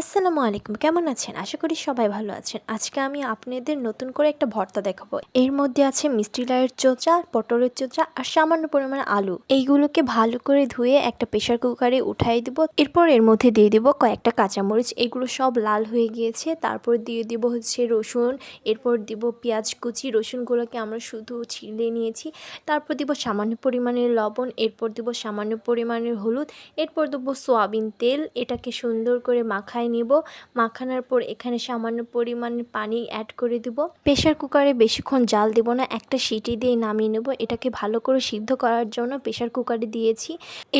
আসসালামু আলাইকুম, কেমন আছেন? আশা করি সবাই ভালো আছেন। আজকে আমি আপনাদের নতুন করে একটা ভর্তা দেখাবো। এর মধ্যে আছে মিষ্টি লাইয়ের চোচা, পটলের চোচা আর সামান্য পরিমাণ আলু। এইগুলোকে ভালো করে ধুয়ে একটা প্রেশার কুকারে উঠাই দিব। এরপর এর মধ্যে দিয়ে দিব কয়েকটা কাঁচামরিচ। এগুলো সব লাল হয়ে গিয়েছে। তারপর দিয়ে দিব হচ্ছে রসুন। এরপর দিব পেঁয়াজ কুচি। রসুনগুলোকে আমরা শুধু ছিলে নিয়েছি। তারপর দিব সামান্য পরিমাণের লবণ। এরপর দিব সামান্য পরিমাণের হলুদ। এরপর দেবো সোয়াবিন তেল। এটাকে সুন্দর করে মাখায় নিব। মাখানোর পর এখানে সামান্য পরিমাণে পানি অ্যাড করে দিব। প্রেশার কুকারে বেশিক্ষণ জাল দেব না, একটা সিটি দিয়ে নামিয়ে নেব। এটাকে ভালো করে সিদ্ধ করার জন্য প্রেশার কুকারে দিয়েছি।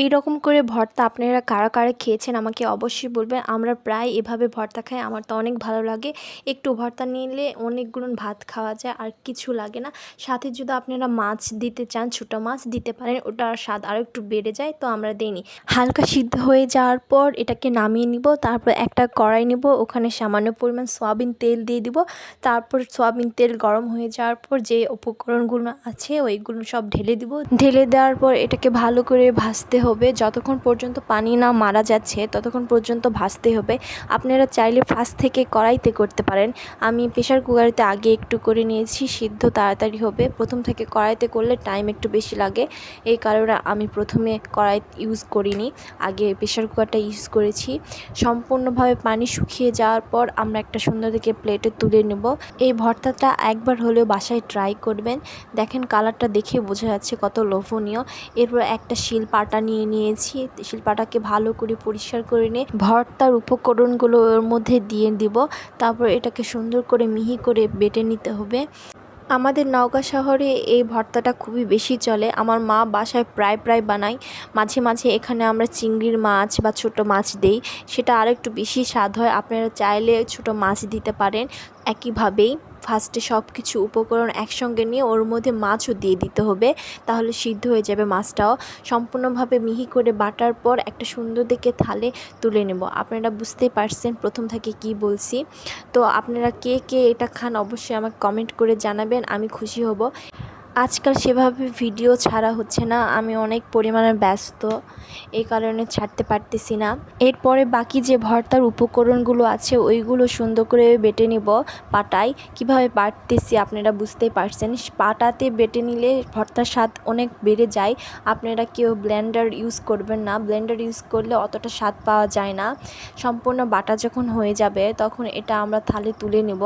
এই রকম করে ভর্তা আপনারা কারা কারা খেয়েছেন আমাকে অবশ্যই বলবেন। আমরা প্রায় এভাবে ভর্তা খাই, আমার তো অনেক ভালো লাগে। একটু ভর্তা নিলে অনেকগুলো ভাত খাওয়া যায়, আর কিছু লাগে না। সাথে যদি আপনারা মাছ দিতে চান, ছোটো মাছ দিতে পারেন, ওটার স্বাদ আরও একটু বেড়ে যায়, তো আমরা দিইনি। হালকা সিদ্ধ হয়ে যাওয়ার পর এটাকে নামিয়ে নিব, তারপর একটা কড়াই নেব, ওখানে সামান্য পরিমাণ সয়াবিন তেল দিয়ে দিব। তারপর সয়াবিন তেল গরম হয়ে যাওয়ার পর যে উপকরণগুলো আছে, ওইগুলো সব ঢেলে দিব। ঢেলে দেওয়ার পর এটাকে ভালো করে ভাজতে হবে। যতক্ষণ পর্যন্ত পানি না মারা যাচ্ছে, ততক্ষণ পর্যন্ত ভাজতে হবে। আপনারা চাইলে ফার্স্ট থেকে কড়াইতে করতে পারেন। আমি প্রেশার কুকারেতে আগে একটু করে নিয়েছি, সিদ্ধ তাড়াতাড়ি হবে। প্রথম থেকে কড়াইতে করলে টাইম একটু বেশি লাগে। এই কারণে আমি প্রথমে কড়াই ইউজ করিনি, আগে প্রেশার কুকারটা ইউজ করেছি। সম্পূর্ণভাবে পানি শুকিয়ে যাওয়ার পর আমরা একটা সুন্দর দেখে প্লেটে তুলে নেব। এই ভর্তাটা একবার হলেও বাসায় ট্রাই করবেন। দেখেন কালারটা দেখে বোঝা যাচ্ছে কত লোভনীয়। এরপর একটা শিলপাটা নিয়ে নিয়েছি। শিলপাটাকে ভালো করে পরিষ্কার করে নিয়ে ভর্তার উপকরণগুলো ওর মধ্যে দিয়ে দিব। তারপর এটাকে সুন্দর করে মিহি করে বেটে নিতে হবে। আমাদের নওগাঁ শহরে এই ভর্তাটা খুবই বেশি চলে। আমার মা বাসায় প্রায় প্রায় বানায়। মাঝে মাঝে এখানে আমরা চিংড়ির মাছ বা ছোট মাছ দেই। সেটা আরেকটু বেশি স্বাদ হয়। আপনারা চাইলে ছোট মাছ দিতে পারেন। একইভাবেই ফার্স্টে সব কিছু উপকরণ একসঙ্গে নিয়ে ওর মধ্যে মাছও দিয়ে দিতে হবে, তাহলে সিদ্ধ হয়ে যাবে মাছটাও। সম্পূর্ণভাবে মিহি করে বাটার পর একটা সুন্দর দেখে থালে তুলে নেব। আপনারা বুঝতেই পারছেন প্রথম থেকে কি বলছি। তো আপনারা কে কে এটা খান অবশ্যই আমাকে কমেন্ট করে জানাবেন, আমি খুশি হব। আজকাল সেভাবে ভিডিও ছাড়া হচ্ছে না। আমি অনেক পরিমাণে ব্যস্ত এই কারণে ছাড়তে পারতেছি না। এরপরে বাকি যে ভর্তার উপকরণগুলো আছে, ওইগুলো সুন্দর করে বেটে নিব পাটায়। কীভাবে বাটতেছি আপনারা বুঝতেই পারছেন। পাটাতে বেটে নিলে ভর্তার স্বাদ অনেক বেড়ে যায়। আপনারা কেউ ব্লেন্ডার ইউজ করবেন না। ব্লেন্ডার ইউজ করলে অতটা স্বাদ পাওয়া যায় না। সম্পূর্ণ বাটা যখন হয়ে যাবে, তখন এটা আমরা থালে তুলে নেব।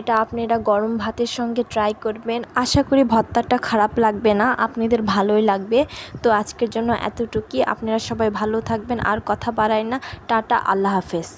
এটা আপনারা গরম ভাতের সঙ্গে ট্রাই করবেন। আশা করি ভর্তাটা একটা খারাপ লাগবে না, আপনাদের ভালোই লাগবে। তো আজকের জন্য এতটুকুই। আপনারা সবাই ভালো থাকবেন, আর কথা বাড়ায় না। টাটা, আল্লাহ হাফেজ।